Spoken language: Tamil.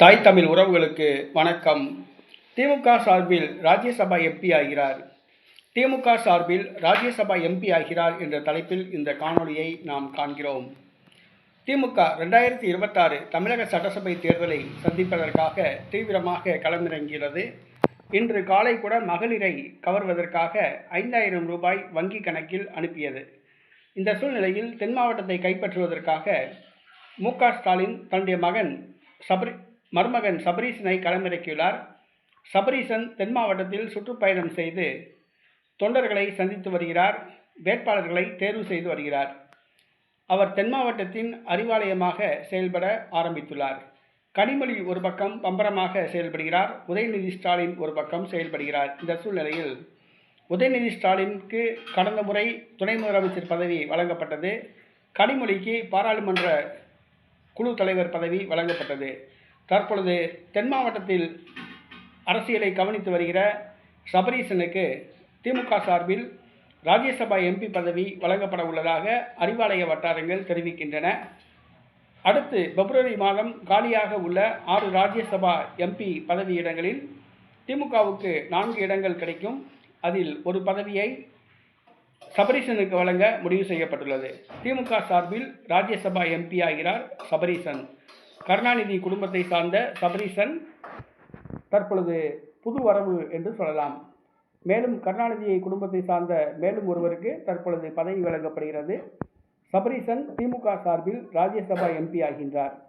தாய் தமிழ் உறவுகளுக்கு வணக்கம். திமுக சார்பில் ராஜ்யசபா எம்பி ஆகிறார். திமுக சார்பில் ராஜ்யசபா எம்பி ஆகிறார் என்ற தலைப்பில் இந்த காணொளியை நாம் காண்கிறோம். திமுக ரெண்டாயிரத்தி இருபத்தாறு தமிழக சட்டசபை தேர்தலை சந்திப்பதற்காக தீவிரமாக களமிறங்கிறது இன்று காலை கூட மகளிரை கவர்வதற்காக ஐந்தாயிரம் ரூபாய் வங்கி கணக்கில் அனுப்பியது. இந்த சூழ்நிலையில் தென் மாவட்டத்தை கைப்பற்றுவதற்காக மு க ஸ்டாலின் தன்னுடைய மகன் சபரி மருமகன் சபரீசனை களமிறக்கியுள்ளார். சபரீசன் தென் மாவட்டத்தில் சுற்றுப்பயணம் செய்து தொண்டர்களை சந்தித்து வருகிறார். வேட்பாளர்களை தேர்வு செய்து வருகிறார். அவர் தென் மாவட்டத்தின் அறிவாலயமாக செயல்பட ஆரம்பித்துள்ளார். கனிமொழி ஒரு பக்கம் பம்பரமாக செயல்படுகிறார். உதயநிதி ஸ்டாலின் ஒரு பக்கம் செயல்படுகிறார். இந்த சூழ்நிலையில் உதயநிதி ஸ்டாலினுக்கு கடந்த முறை துணை முதலமைச்சர் பதவி வழங்கப்பட்டது. கனிமொழிக்கு பாராளுமன்ற குழு தலைவர் பதவி வழங்கப்பட்டது. தற்பொழுது தென் மாவட்டத்தில் அரசியலை கவனித்து வருகிற சபரீசனுக்கு திமுக சார்பில் ராஜ்யசபா எம்பி பதவி வழங்கப்பட உள்ளதாக அறிவாலய வட்டாரங்கள் தெரிவிக்கின்றன. அடுத்து பிப்ரவரி மாதம் காலியாக உள்ள ஆறு ராஜ்யசபா எம்பி பதவியிடங்களில் திமுகவுக்கு நான்கு இடங்கள் கிடைக்கும். அதில் ஒரு பதவியை சபரீசனுக்கு வழங்க முடிவு செய்யப்பட்டுள்ளது. திமுக சார்பில் ராஜ்யசபா எம்பி ஆகிறார் சபரீசன். கருணாநிதி குடும்பத்தை சார்ந்த சபரீசன் தற்பொழுது புது வரவு என்று சொல்லலாம். மேலும் கருணாநிதியை குடும்பத்தை சார்ந்த மேலும் ஒருவருக்கு தற்பொழுது பதவி வழங்கப்படுகிறது. சபரீசன் திமுக சார்பில் ராஜ்யசபா எம்பி ஆகின்றார்.